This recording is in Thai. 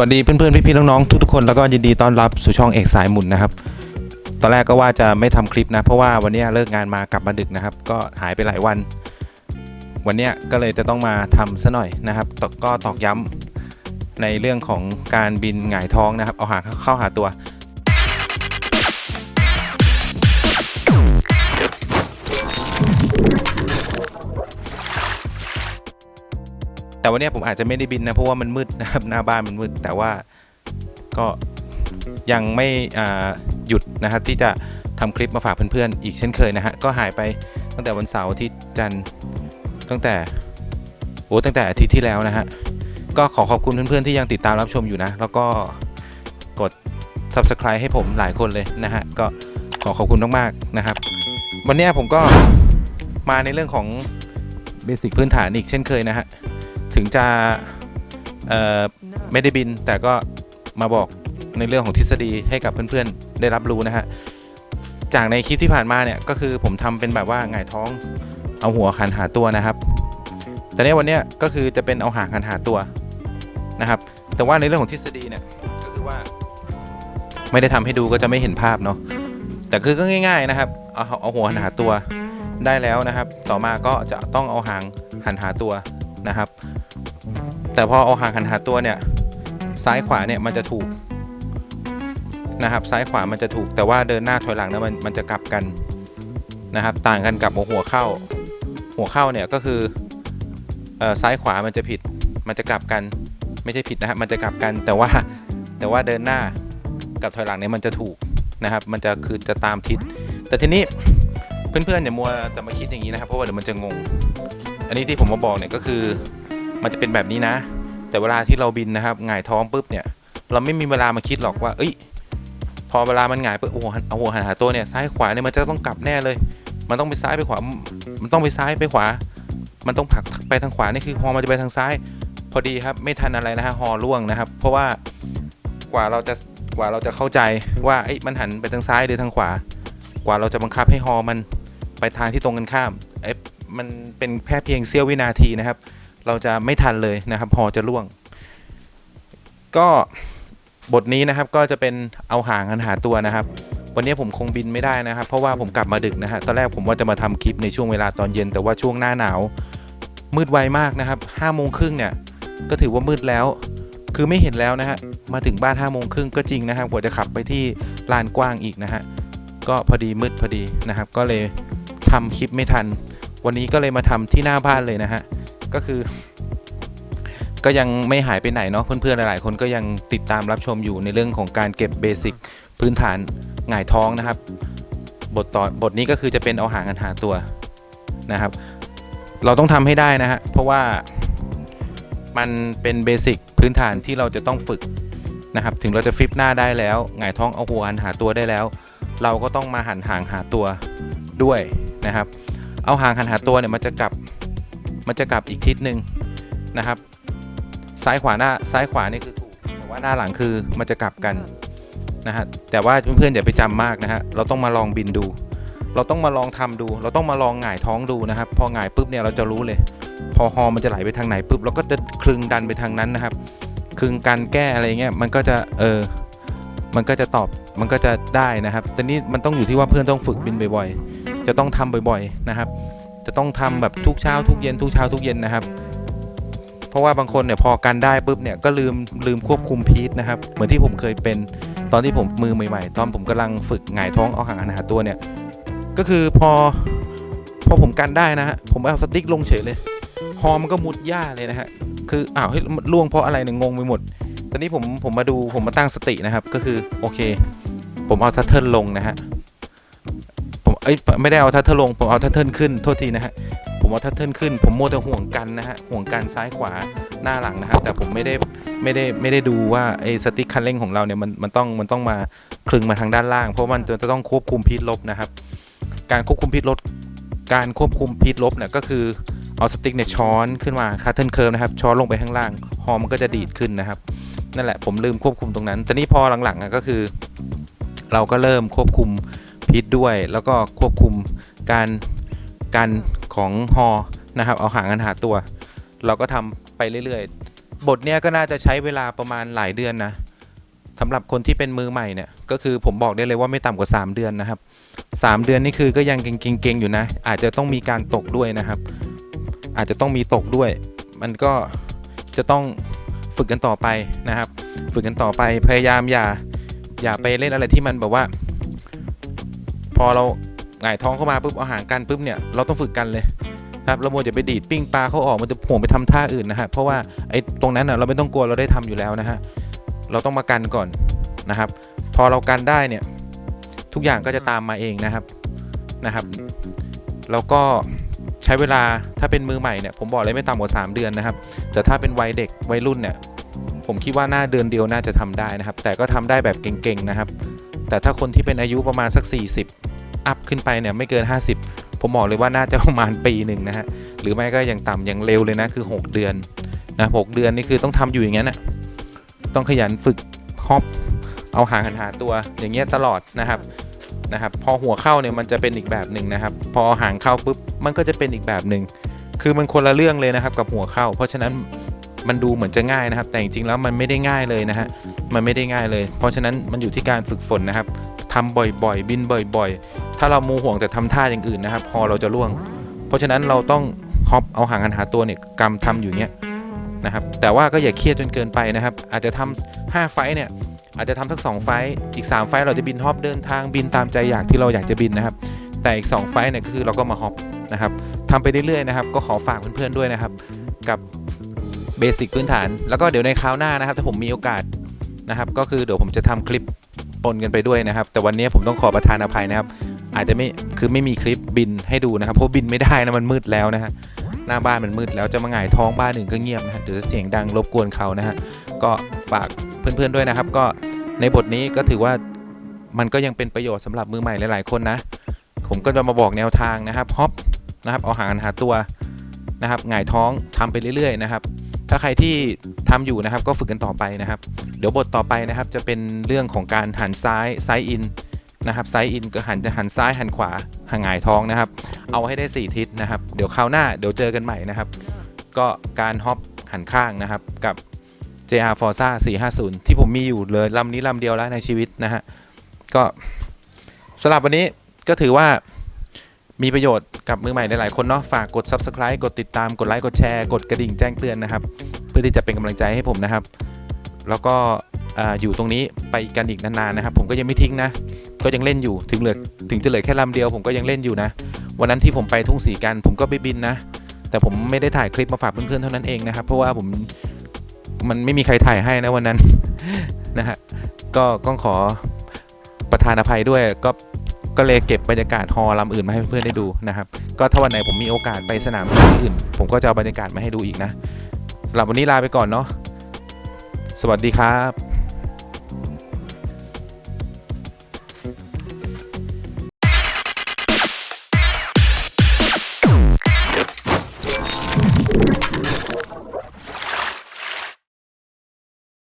วัสดีเพื่อนๆพี่ๆน้องๆทุกๆคนแล้วก็ยินดีต้อนรับสู่ช่องเอกสายหมุนนะครับ ตอนแรกก็ว่าจะไม่ทำคลิปนะ เพราะว่าวันนี้เลิกงานมากลับมาดึกนะครับ ก็หายไปหลายวัน วันนี้ก็เลยจะต้องมาทำซะหน่อยนะครับตก็ตอกย้ำในเรื่องของการบินหงายท้องนะครับ เอาหางเข้าหาตัว แต่วันนี้ผมอาจจะไม่ได้บินนะ เพราะว่ามันมืดนะครับหน้าบ้านมันมืด แต่ว่าก็ยังไม่หยุดนะครับที่จะทำคลิปมาฝากเพื่อนๆ อีกเช่นเคยนะฮะ ก็หายไปตั้งแต่วันเสาร์อาทิตย์จันทร์ตั้งแต่โอ้ตั้งแต่อาทิตย์ที่แล้วนะฮะ ก็ขอขอบคุณเพื่อนๆที่ยังติดตามรับชมอยู่นะ แล้วก็กด subscribe ให้ผมหลายคนเลยนะฮะ ก็ขอขอบคุณมากๆนะครับ วันนี้ผมก็มาในเรื่องของเบสิกพื้นฐานอีกเช่นเคยนะฮะ ถึงจะไม่ได้บินแต่ก็มาบอกในเรื่องของทฤษฎีให้กับเพื่อนๆได้รับรู้นะฮะจากในคลิปที่ผ่านมาเนี่ยก็คือผมทำเป็นแบบว่าหงายท้องเอาหัวหันหาตัวนะครับแต่เนี้วันเนี้ยก็คือจะเป็นเอาหางหันหาตัวนะครับ แต่ว่าในเรื่องของทฤษฎีเนี่ยก็คือว่าไม่ได้ทำให้ดูก็จะไม่เห็นภาพเนาะแต่คือก็ง่าย ๆนะครับเอาเอาหัวหันหาตัวได้แล้วนะครับ ต่อมาก็จะต้องเอาหางหันหาตัว นะครับ แต่พอเอาหางหันหาตัวเนี่ยซ้ายขวาเนี่ยมันจะถูกนะครับ ซ้ายขวามันจะถูกแต่ว่าเดินหน้าถอยหลังเนี่ยมันมันจะกลับกันนะครับ ต่างกันกับหัวเข้า หัวเข้าเนี่ยก็คือเอ่อซ้ายขวามันจะผิด มันจะกลับกันไม่ใช่ผิดนะครับมันจะกลับกันแต่ว่าแต่ว่าเดินหน้ากับถอยหลังเนี่ยมันจะถูกนะครับ มันจะคือจะตามทิศแต่ทีนี้เพื่อนๆอย่ามัวแต่มาคิดอย่างนี้นะครับ เพราะว่าเดี๋ยวมันจะงง อันนี้ที่ผมมาบอกเนี่ยก็คือมันจะเป็นแบบนี้นะ แต่เวลาที่เราบินนะครับหงายท้องปุ๊บเนี่ย เราไม่มีเวลามาคิดหรอกว่า เอ้ย พอเวลามันหงายปุ๊บโอ้โหหันเอาหัวหันหาตัวเนี่ยซ้ายขวาเนี่ยมันจะต้องกลับแน่เลย มันต้องไปซ้ายไปขวา มันต้องไปซ้ายไปขวา มันต้องผลักไปทางขวานี่คือฮอมันจะไปทางซ้าย พอดีครับไม่ทันอะไรนะฮะฮอล่วงนะครับ เพราะว่ากว่าเราจะกว่าเราจะเข้าใจว่าเอ้มันหันไปทางซ้ายหรือทางขวา กว่าเราจะบังคับให้ฮอมันไปทางที่ตรงกันข้ามเอ้ มันเป็นแค่เพียงเสี้ยววินาทีนะครับ เราจะไม่ทันเลยนะครับ พอจะล่วง ก็บทนี้นะครับก็จะเป็นเอาหางหันหาตัวนะครับ วันนี้ผมคงบินไม่ได้นะครับ เพราะว่าผมกลับมาดึกนะฮะตอนแรกผมว่าจะมาทำคลิปในช่วงเวลาตอนเย็น แต่ว่าช่วงหน้าหนาว มืดไวมากนะครับห้าโมงครึ่งเนี่ยก็ถือว่ามืดแล้ว คือไม่เห็นแล้วนะฮะมาถึงบ้านห้าโมงครึ่งก็จริงนะครับกว่าจะขับไปที่ลานกว้างอีกนะฮะก็พอดีมืดพอดีนะครับ ก็เลยทำคลิปไม่ทัน วันนี้ก็เลยมาทำที่หน้าบ้านเลยนะฮะ ก็คือ ก็ยังไม่หายไปไหนเนาะเพื่อนๆ หลายๆ คนก็ยังติดตามรับชมอยู่ในเรื่องของการเก็บเบสิกพื้นฐานหงายท้องนะครับ บทต่อบทนี้ก็คือจะเป็นเอาหางกันหาตัวนะครับ เราต้องทำให้ได้นะฮะ เพราะว่ามันเป็นเบสิกพื้นฐานที่เราจะต้องฝึกนะครับ ถึงเราจะฟิปหน้าได้แล้วหงายท้องเอาหัวหันหาตัวได้แล้ว เราก็ต้องมาหันหางหาตัวด้วยนะครับ เอาหางหันหาตัวเนี่ยมันจะกลับมันจะกลับอีกทิศหนึ่งนะครับ ซ้ายขวาหน้าซ้ายขวานี่คือถูกแต่ว่าหน้าหลังคือมันจะกลับกันนะฮะแต่ว่าเพื่อนๆอย่าไปจำมากนะฮะเราต้องมาลองบินดู เราต้องมาลองทำดู เราต้องมาลองหงายท้องดูนะครับ พอหงายปุ๊บเนี่ยเราจะรู้เลย พอฮอมันจะไหลไปทางไหนปุ๊บเราก็จะคลึงดันไปทางนั้นนะครับคลึงการแก้อะไรเงี้ยมันก็จะเออมันก็จะตอบมันก็จะได้นะครับแต่นี่มันต้องอยู่ที่ว่าเพื่อนต้องฝึกบินบ่อยๆ จะต้องทำบ่อยๆนะครับ จะต้องทำแบบทุกเช้าทุกเย็นทุกเช้าทุกเย็นนะครับ เพราะว่าบางคนเนี่ยพอกันได้ปุ๊บเนี่ยก็ลืมลืมควบคุมพีทนะครับ เหมือนที่ผมเคยเป็นตอนที่ผมมือใหม่ๆ ตอนผมกำลังฝึกหงายท้องเอาหางหันหาตัวเนี่ยก็คือพอพอผมกันได้นะฮะผมเอาสติ๊กลงเฉยเลยฮอมันก็มุดหญ้าเลยนะฮะคืออ้าวเฮ้ยล่วงเพราะอะไรเนี่ยงงไปหมด ตอนนี้ผมผมมาดูผมมาตั้งสตินะครับ ก็คือโอเค ผมเอาทัตเทิลลงนะฮะผม เอ้ยไม่ได้เอาทัตเทิลลงผมเอาทัตเทิลขึ้นโทษทีนะฮะผมเอาทัตเทิลขึ้น ผมโมวแต่ห่วงกันนะฮะห่วงกันซ้ายขวาหน้าหลังนะครับแต่ผมไม่ได้ไม่ได้ไม่ได้ดูว่าไอ้สติ๊กคันเร่งของเราเนี่ยมันมันต้องมันต้องมาคลึงมาทางด้านล่าง เพราะมันจะต้องควบคุมพีทลบนะครับ การควบคุมพีทลบการควบคุมพีทลบเนี่ยก็คือเอาสติ๊กเนี่ยช้อนขึ้นมาคัตเทิลเคิร์ฟนะครับช้อนลงไปข้างล่างฮอมันก็จะดีดขึ้นนะครับนั่นแหละผมลืมควบคุมตรงนั้นแต่นี่พอหลังๆอะก็คือ เราก็เริ่มควบคุม พิษด้วย แล้วก็ควบคุมการการของฮอนะครับเอาหางกันหาตัว เราก็ทำไปเรื่อยๆ บทเนี้ยก็น่าจะใช้เวลาประมาณหลายเดือนนะสำหรับคนที่เป็นมือใหม่เนี่ยก็คือผมบอกได้เลยว่าไม่ต่ำกว่า 3 เดือนนะครับ 3 เดือนนี่คือก็ยังเก่งๆอยู่นะ อาจจะต้องมีการตกด้วยนะครับ อาจจะต้องมีตกด้วย มันก็จะต้องฝึกกันต่อไปนะครับ ฝึกกันต่อไปพยายามอย่าอย่าไปเล่นอะไรที่มันแบบว่า พอเราหงายท้องเข้ามาปุ๊บเอาหางกันปุ๊บเนี่ยเราต้องฝึกกันเลยครับเราโมจะไปดีดปิ้งปลาเขาออกมันจะห่วงไปทำท่าอื่นนะฮะเพราะว่าไอ้ตรงนั้นน่ะเราไม่ต้องกลัวเราได้ทำอยู่แล้วนะฮะเราต้องมากันก่อนนะครับ พอเรากันได้เนี่ยทุกอย่างก็จะตามมาเองนะครับนะครับแล้วก็ใช้เวลาถ้าเป็นมือใหม่เนี่ยผมบอกเลยไม่ต่ำกว่า 3 เดือนนะครับ แต่ถ้าเป็นวัยเด็กวัยรุ่นเนี่ยผมคิดว่าหน้าเดือนเดียวน่าจะทำได้นะครับ แต่ก็ทำได้แบบเก่งๆนะครับ แต่ถ้าคนที่เป็นอายุประมาณสัก 40 อัพขึ้นไปเนี่ยไม่เกิน 50 ผมบอกเลยว่าน่าจะประมาณปีหนึ่งนะฮะ หรือไม่ก็อย่างต่ำอย่างเร็วเลยนะคือ 6 เดือนนะหกเดือนนี่คือต้องทำอยู่อย่างนั้นนะต้องขยันฝึกฮอปเอาหางหันหาตัวอย่างเงี้ยตลอดนะครับนะครับ พอหัวเข้าเนี่ยมันจะเป็นอีกแบบหนึ่งนะครับ พอหางเข้าปุ๊บมันก็จะเป็นอีกแบบหนึ่งคือมันคนละเรื่องเลยนะครับกับหัวเข้า เพราะฉะนั้น มันดูเหมือนจะง่ายนะครับ แต่จริงๆแล้วมันไม่ได้ง่ายเลยนะฮะมันไม่ได้ง่ายเลย เพราะฉะนั้นมันอยู่ที่การฝึกฝนนะครับทำบ่อยๆ บินบ่อย ๆ ถ้าเรามูห่วงแต่ทำท่าอย่างอื่นนะครับ พอเราจะล่วง เพราะฉะนั้นเราต้องฮอปเอาห่างหันหาตัวเนี่ยกำทำอยู่เนี้ยนะครับแต่ว่าก็อย่าเครียดจนเกินไปนะครับ อาจจะทำ5ไฟท์เนี่ยอาจจะทำทั้ง2ไฟท์อีก 3 ไฟท์เราจะบินฮอปเดินทางบินตามใจอยากที่เราอยากจะบินนะครับ แต่อีก 2 ไฟท์เนี่ยคือเราก็มาฮอปนะครับทำไปเรื่อยๆนะครับ ก็ขอฝากเพื่อนๆด้วยนะครับ กับ เบสิกพื้นฐาน แล้วก็เดี๋ยวในคราวหน้านะครับ ถ้าผมมีโอกาสนะครับ ก็คือเดี๋ยวผมจะทำคลิปปนกันไปด้วยนะครับ แต่วันนี้ผมต้องขอประทานอภัยนะครับ อาจจะไม่คือไม่มีคลิปบินให้ดูนะครับ เพราะบินไม่ได้นะมันมืดแล้วนะฮะหน้าบ้านมันมืดแล้วจะมาหงายท้องบ้านหนึ่งก็เงียบนะฮะเดี๋ยวจะเสียงดังรบกวนเขานะฮะก็ฝากเพื่อนๆด้วยนะครับ ก็ในบทนี้ก็ถือว่ามันก็ยังเป็นประโยชน์สำหรับมือใหม่หลายๆคนนะ ผมก็จะมาบอกแนวทางนะครับฮอปนะครับเอาหางหาตัวนะครับหงายท้องทำไปเรื่อยๆนะครับ ถ้าใครที่ทำอยู่นะครับก็ฝึกกันต่อไปนะครับ เดี๋ยวบทต่อไปนะครับจะเป็นเรื่องของการหันซ้ายไซอินนะครับไซอินก็หันจะหันซ้ายหันขวาหางหงายท้องนะครับ เอาให้ได้ 4 ทิศนะครับ เดี๋ยวคราวหน้าเดี๋ยวเจอกันใหม่นะครับ ก็การฮอปหันข้างนะครับกับ JR Forza 450 ที่ผมมีอยู่เลยลำนี้ลำเดียวแล้วในชีวิตนะฮะก็สำหรับวันนี้ก็ถือว่า มีประโยชน์กับมือใหม่หลายๆคนเนาะฝากกด Subscribe กดติดตามกดไลค์กดแชร์กดกระดิ่งแจ้งเตือนนะครับ เพื่อที่จะเป็นกำลังใจให้ผมนะครับ แล้วก็อ่าอยู่ตรงนี้ไปกันอีกนานๆนะครับ ผมก็ยังไม่ทิ้งนะ ก็ยังเล่นอยู่ถึงเหลือถึงจะเหลือแค่ลำเดียว ผมก็ยังเล่นอยู่นะ วันนั้นที่ผมไปทุ่งสีกัน ผมก็ไปบินนะ แต่ผมไม่ได้ถ่ายคลิปมาฝากเพื่อนๆเท่านั้นเองนะครับ เพราะว่าผมมันไม่มีใครถ่ายให้นะวันนั้นนะฮะก็ก็ขอประธานอภัยด้วยก็ ก็เลยเก็บบรรยากาศฮอลำอื่นมาให้เพื่อนๆได้ดูนะครับก็ถ้าวันไหนผมมีโอกาสไปสนามบินอื่น ผมก็จะเอาบรรยากาศมาให้ดูอีกนะสำหรับวันนี้ลาไปก่อนเนาะสวัสดีครับ